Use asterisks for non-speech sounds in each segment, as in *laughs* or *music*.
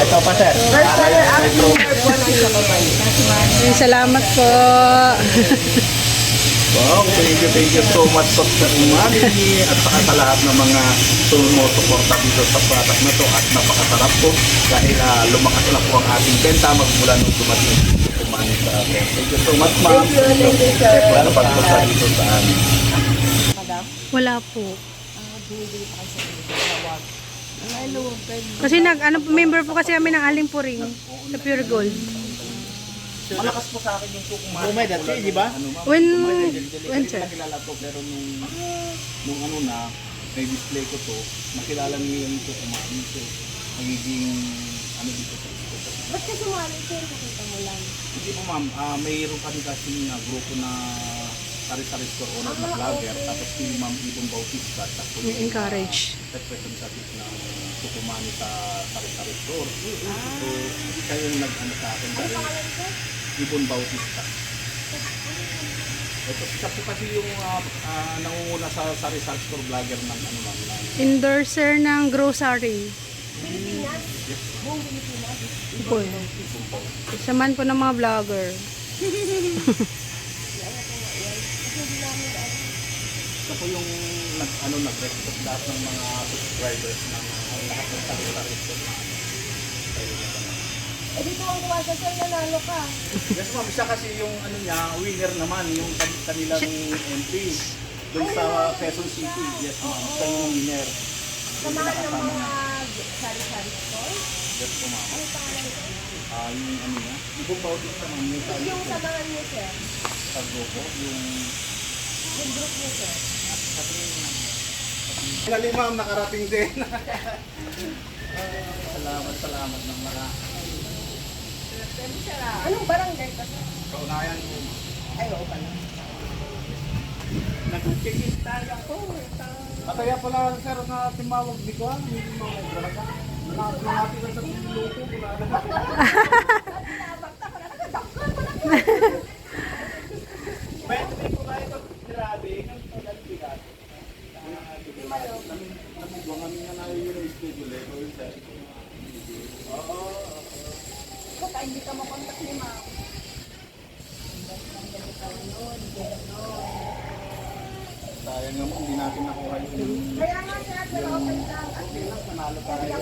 Ito pa, sir. Ay, salamat po. Wow, thank you, thank you so much po sa umali at saka sa lahat ng mga sumusuporta dito sa product na to at napakasarap po dahil ah, lumakas na po ang ating benta magmula nung dumating si umali sa atin. Thank you so much, ma'am. Wala na pagpunta dito sa amin. Wala po. Kasi nag ano member po kasi kami ng Aling Puring sa Pure Gold. Malakas po sa akin yung sukuman. Bumay dati, di ba? Ano? When when ko sir? nakilala to pero nung nung ano na may display ko to, nakilala niyo yung sukuman. So, magiging ano dito sa school. Ba't ka sumali sir? Nakita mo lang. Hindi po ma'am, ah, mayroon kami kasi na grupo na sari-sari store owner na vlogger. Tapos si Ma'am Ibon Bautista. Tapos yung Encourage. representative ng Tukumani sa sari-sari store. So, kayo yung nag-ano sa akin dahil Ibon Bautista. Ito, siya po kasi yung ah, ah, nangunguna sa sari-sari store vlogger ng ano ma'am. ng- Endorser ng grocery. Pilipinas? Buong Pilipinas? Po. Isa man po ng mga vlogger. *laughs* po yung nag, ano, nag-record lahat ng mga subscribers ng ah, lahat ng ano. Na ba? Eh dito ang kuwasa sir, nanalo ka. Yes ma'am, siya kasi yung ano niya, winner naman, yung kan- kanilang MP. Doon sa Quezon City. Yes ma'am, siya yung winner. Sa mga ng mga sari-sari store? Yes po ma'am. Ano pangalan nito? Ah, yung ano niya, ibang bautista ma'am, yung sa, Yung samahan niyo sir? sa grupo, yung... Yung group niyo sir? Galing ma'am, nakarating din. *laughs* salamat, salamat ng mga Anong barangay ka sir? kaunayan ko. Ay, oo pala. Nag-check-in tayo ako. Ataya pala sir na timawag di ko, hindi mo nagdraga. Nakapilati lang sa piluto, wala na. *laughs* Pwede *laughs* may kumain ko, grabe, ang pagalibigat. Namugwang kami na yung schedule eh, sir. Oo, Baka hindi ka makontak ni ma'am. sayang naman, hindi natin nakuha yung Kaya nga sir, pero okay lang. Kasi panalo tayo.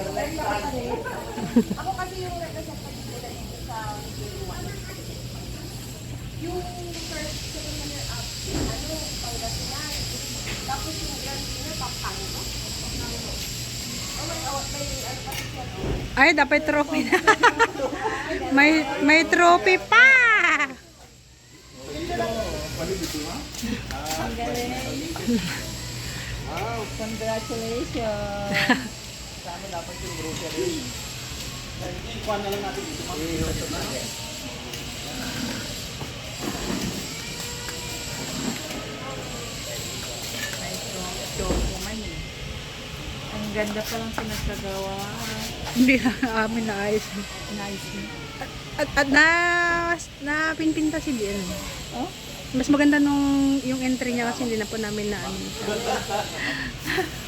Ako kasi yung representative nila dito sa Q1. Yung first, second year up, ano, Pangasinan. Tapos yung grand winner, Pampanga. Oh, may, oh, may, ano pa siya, no? Ay, dapat trophy na. *laughs* may may trophy pa. Oh, congratulations! Sa amin dapat yung grocery. Ikuha na lang *laughs* natin dito. Ganda pa lang pinagkagawa. Hindi na *laughs* amin na ayos. Nice. At, at na na pinpinta si Bien. Oh? Mas maganda nung yung entry niya kasi hindi na po namin na ano siya. *laughs*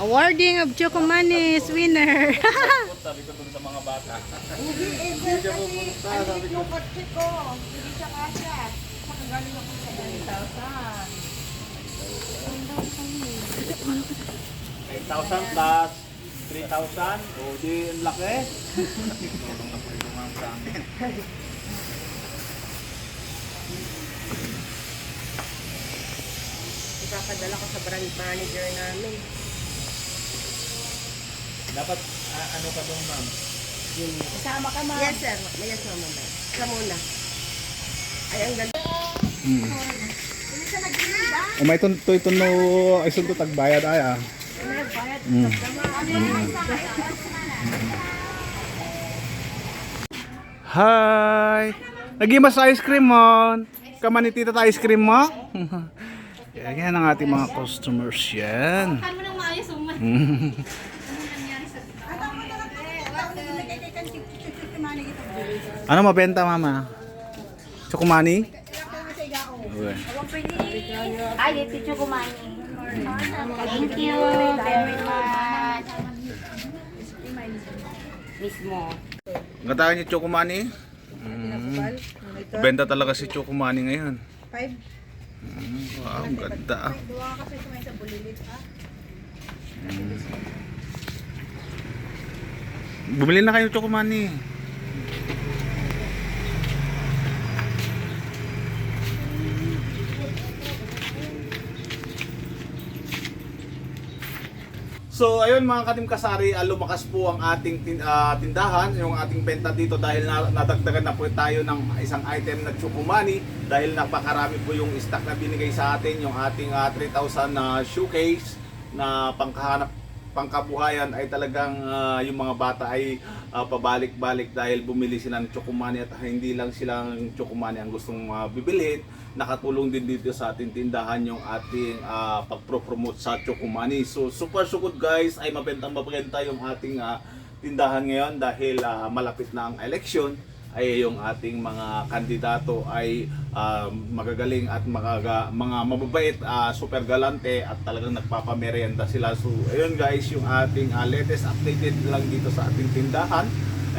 Awarding of Chocomanis winner. *laughs* Sabi ko dun sa mga bata. Hindi, eh, sir, kasi, ang liit yung kotse ko. Hindi siya kasya. Saka galing ako sa 8,000 plus 3,000. O di ang laki. Tulong na po yung mga sa amin. Ipapadala ko sa brand manager namin. Dapat ah, ano ka doon, ma'am? Kasama ka, ma'am? Yes, sir. Yes, ma'am. Sa muna. Ay, ang ganda. Hmm. Hindi siya nag-iiba. O may tun to ito no ay sunto tagbayad ay ah. Mm. Hi! Nagimas ice cream mo. Kamani tita ta ice cream mo. yan, yan ang ating mga customers yan. Ano nang maayos ang Ano mabenta mama? Chokumani? Okay. Ay, ito Chukumani. Thank you very much. Mismo. Gatahan niyo Chokomani? Mm. Benta talaga si Chokomani ngayon. Five. Mm, wow, ang ganda. ah. Duwa kasi sumay sa bulilit ha. Bumili na kayo Chokomani. So ayun mga katim kasari, ah, lumakas po ang ating tin- ah, tindahan, yung ating benta dito dahil na, nadagdagan na po tayo ng isang item na Chukumani dahil napakarami po yung stock na binigay sa atin, yung ating ah, 3,000 na shoecase na pangkahanap pangkabuhayan ay talagang ah, yung mga bata ay ah, pabalik-balik dahil bumili sila ng Chokumani at hindi lang silang Chokumani ang gustong uh, bibilhin nakatulong din dito sa ating tindahan yung ating ah, pagpro-promote sa Chokumani so super so good guys. Ay mabentang mabenta yung ating ah, tindahan ngayon dahil ah, malapit na ang election ay yung ating mga kandidato ay ah, magagaling at magaga, mga mababait, ah, super galante at talagang nagpapamerienda sila. So, ayun guys, yung ating ah, latest updated lang dito sa ating tindahan.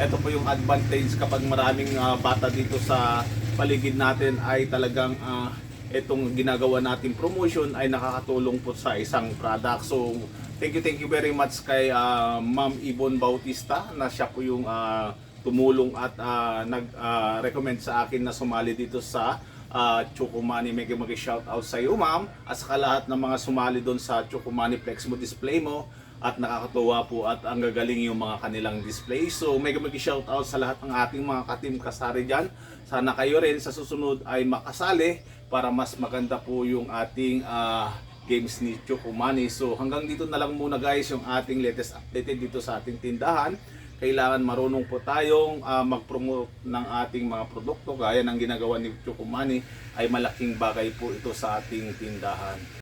Ito po yung advantage kapag maraming ah, bata dito sa paligid natin ay talagang ah, itong ginagawa nating promotion ay nakakatulong po sa isang product. So, thank you, thank you very much kay ah, Ma'am Ibon Bautista na siya po yung ah, tumulong at ah, nag-recommend sa akin na sumali dito sa uh, Chukumani. Mega mag shout out sa iyo, ma'am. At sa lahat ng mga sumali doon sa Chukumani Flex mo display mo. At nakakatuwa po at ang gagaling yung mga kanilang display. So mega mag shout out sa lahat ng ating mga katim kasari dyan. Sana kayo rin sa susunod ay makasali para mas maganda po yung ating ah, games ni Chukumani. So hanggang dito na lang muna guys yung ating latest updated dito sa ating tindahan kailangan marunong po tayong ah, mag-promote ng ating mga produkto gaya ng ginagawa ni Chukumani ay malaking bagay po ito sa ating tindahan.